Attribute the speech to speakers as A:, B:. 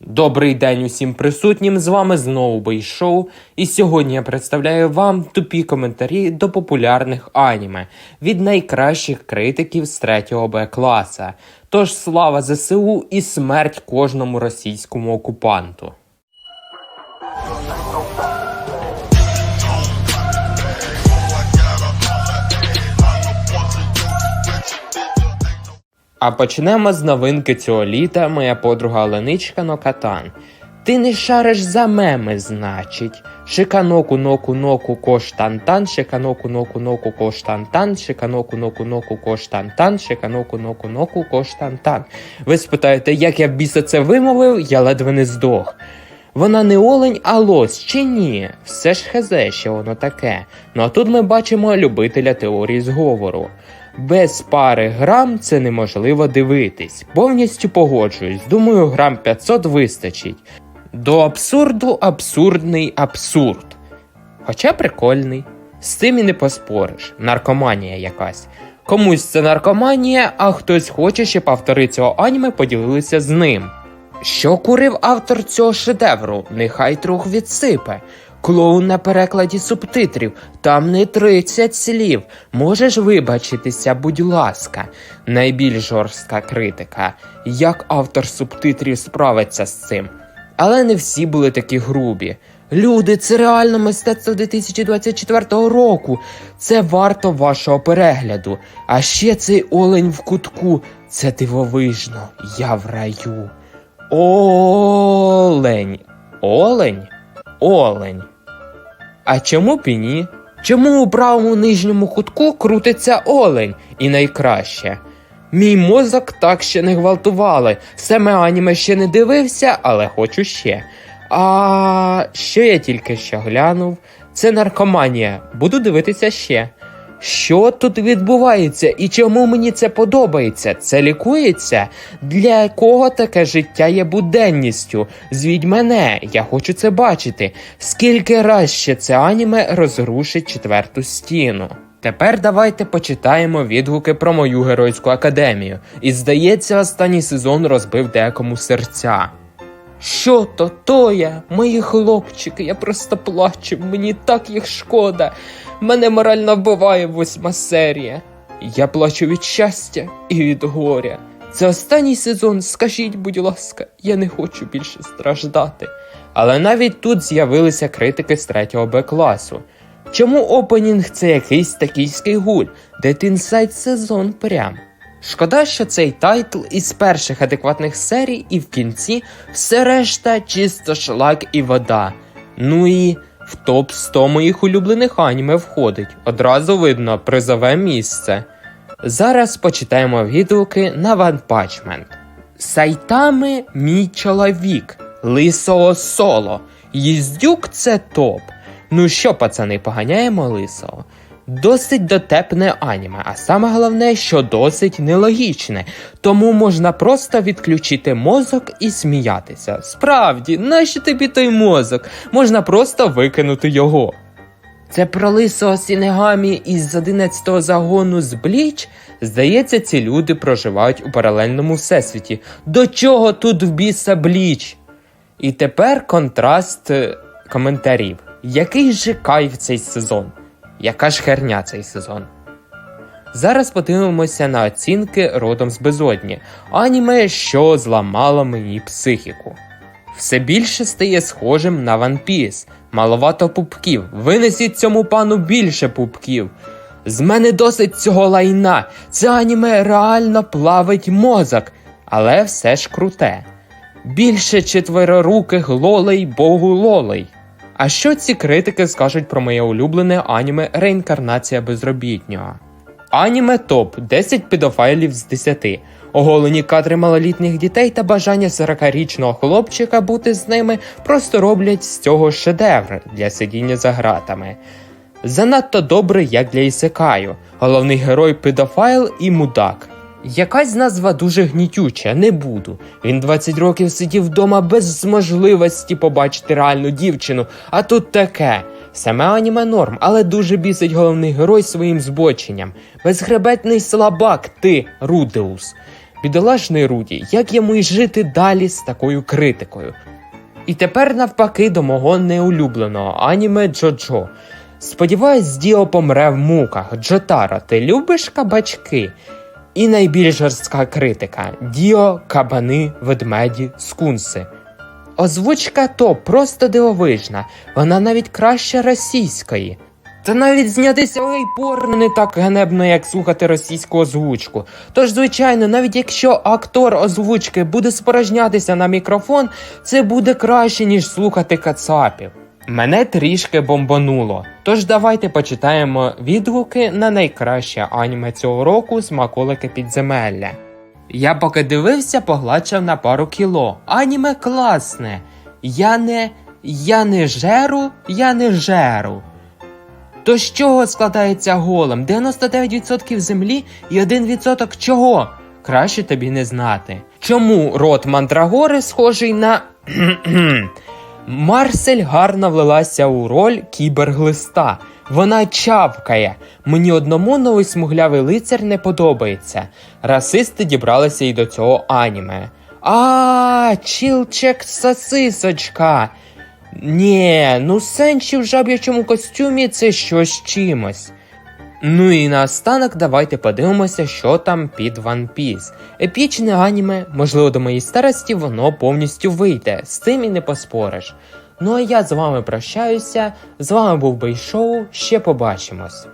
A: Добрий день усім присутнім. З вами знову Бейшоу. І сьогодні я представляю вам тупі коментарі до популярних аніме від найкращих критиків з 3 Б класа. Тож слава ЗСУ і смерть кожному російському окупанту. А почнемо з новинки цього літа, моя подруга Оленичка Нокатан. Ти не шариш за меми, значить. Шиканоку ноку ноку кош тантан, шиканоку ноку ноку кош тантан, шиканоку ноку ноку кош тантан, шиканоку ноку ноку кош тантан. Ви спитаєте, як я біса це вимовив, я ледве не здох. Вона не олень, а лось чи ні? Все ж хезе, що воно таке. Ну а тут ми бачимо любителя теорії зговору. Без пари грам це неможливо дивитись. Повністю погоджуюсь. Думаю, грам 500 вистачить. До абсурду абсурдний абсурд. Хоча прикольний. З цим і не поспориш. Наркоманія якась. Комусь це наркоманія, а хтось хоче, щоб автори цього аніме поділилися з ним. Що курив автор цього шедевру? Нехай трохи відсипе. Клоун на перекладі субтитрів, там не 30 слів. Можеш вибачитися, будь ласка. Найбільш жорстка критика. Як автор субтитрів справиться з цим? Але не всі були такі грубі. Люди, це реально мистецтво 2024 року. Це варто вашого перегляду. А ще цей олень в кутку. Це дивовижно. Я в раю. Олень. Олень? Олень. А чому б і ні? Чому у правому нижньому кутку крутиться олень? І найкраще. Мій мозок так ще не гвалтували. Саме аніме ще не дивився, але хочу ще. А що я тільки що глянув? Це наркоманія. Буду дивитися ще. Що тут відбувається і чому мені це подобається? Це лікується? Для кого таке життя є буденністю? Звідь мене, я хочу це бачити. Скільки раз ще це аніме розрушить четверту стіну? Тепер давайте почитаємо відгуки про мою геройську академію. І здається, останній сезон розбив декому серця. Що то, то мої хлопчики, я просто плачу, мені так їх шкода. Мене морально вбиває восьма серія. Я плачу від щастя і від горя. Це останній сезон, скажіть, будь ласка, я не хочу більше страждати. Але навіть тут з'явилися критики з 3 Б класу. Чому опенінг це якийсь такійський гуль, де інсайт сезон прям? Шкода, що цей тайтл із перших адекватних серій, і в кінці все решта чисто шлак і вода. Ну і в топ 100 моїх улюблених аніме входить. Одразу видно призове місце. Зараз почитаємо відгуки на One Punch Man. Сайтами мій чоловік, лисого соло. Їздюк це топ. Ну що, пацани, поганяємо лисого? Досить дотепне аніме, а саме головне, що досить нелогічне, тому можна просто відключити мозок і сміятися. Справді, нащо тобі той мозок? Можна просто викинути його. Це про лисого Сінегамі із 11-го загону з Бліч? Здається, ці люди проживають у паралельному всесвіті. До чого тут в біса Бліч? І тепер контраст е, коментарів. Який же кайф цей сезон? Яка ж херня цей сезон? Зараз подивимося на оцінки родом з безодні, аніме, що зламало мені психіку. Все більше стає схожим на One Piece. Маловато пупків. Винесіть цьому пану більше пупків. З мене досить цього лайна. Це аніме реально плавить мозок, але все ж круте. Більше четвероруких лолей богу лолей. А що ці критики скажуть про моє улюблене аніме Реінкарнація безробітнього? Аніме топ 10 педофайлів з 10. Оголені кадри малолітніх дітей та бажання 40-річного хлопчика бути з ними просто роблять з цього шедевр для сидіння за гратами. Занадто добре, як для Ісекаю. Головний герой педофайл і мудак. Якась назва дуже гнітюча, не буду. Він 20 років сидів вдома без можливості побачити реальну дівчину, а тут таке. Саме аніме норм, але дуже бісить головний герой своїм збоченням. Безхребетний слабак, ти, Рудеус. Бідолашний Руді, як йому й жити далі з такою критикою? І тепер навпаки до мого неулюбленого аніме Джоджо. Сподіваюсь, Діо помре в муках. Джотаро, ти любиш кабачки? І найбільш жорстка критика: Діо, кабани, ведмеді, скунси. Озвучка то просто дивовижна, вона навіть краще російської. Та навіть знятися порно не так ганебно, як слухати російську озвучку. Тож, звичайно, навіть якщо актор озвучки буде спорожнятися на мікрофон, це буде краще, ніж слухати кацапів. Мене трішки бомбануло. Тож давайте почитаємо відгуки на найкраще аніме цього року смаколики підземелля. Я поки дивився, погладшав на пару кіло. Аніме класне. Я не. Я не жеру, я не жеру. То з чого складається голем? 99% землі і 1% чого? Краще тобі не знати. Чому рот мандрагори схожий на. Марсель гарно влилася у роль кіберглиста. Вона чавкає. Мені одному новий смуглявий лицар не подобається. Расисти дібралися і до цього аніме. А, чілчек сосисочка. Ні, ну Сенчі в жаб'ячому костюмі це щось чимось. Ну і наостанок давайте подивимося, що там під One Piece. Епічне аніме, можливо, до моєї старості воно повністю вийде, з цим і не поспориш. Ну а я з вами прощаюся. З вами був Бейшоу. Ще побачимось.